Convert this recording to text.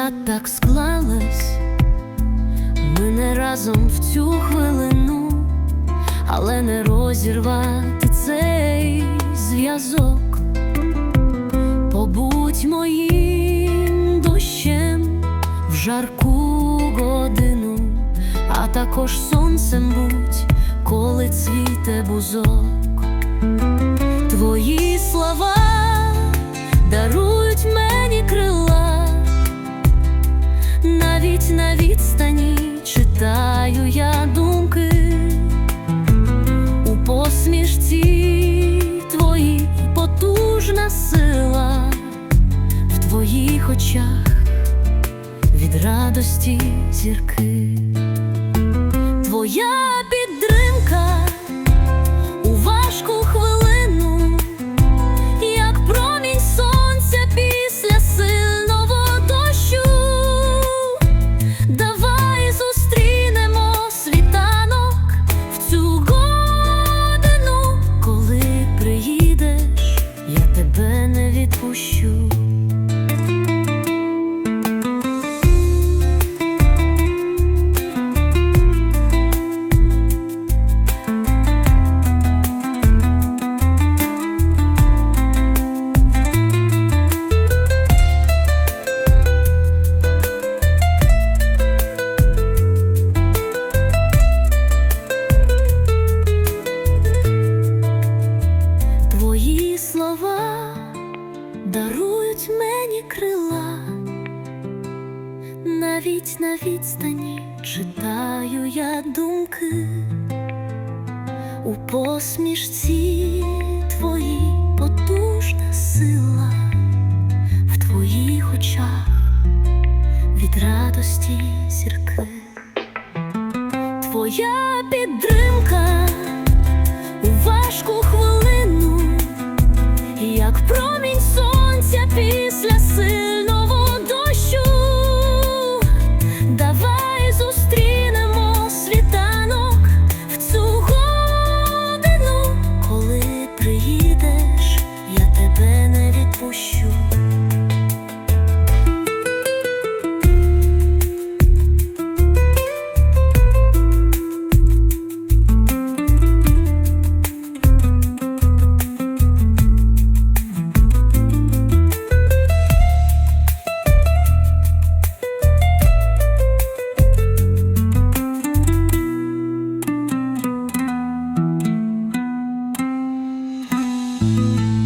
життя так склалось, ми не разом в цю хвилину, але не розірвати цей зв'язок, побудь моїм дощем в жарку годину, а також сонцем будь, коли цвіте бузок. Твої слова. Радості зірки, твоя підтримка у важку хвилину, як промінь сонця після сильного дощу. Давай зустрінемо світанок в цю годину, коли приїдеш, я тебе не відпущу. Навіть на відстані читаю я думки. У посмішці твої потужна сила, в твоїх очах від радості зірки, твоя підтримка Música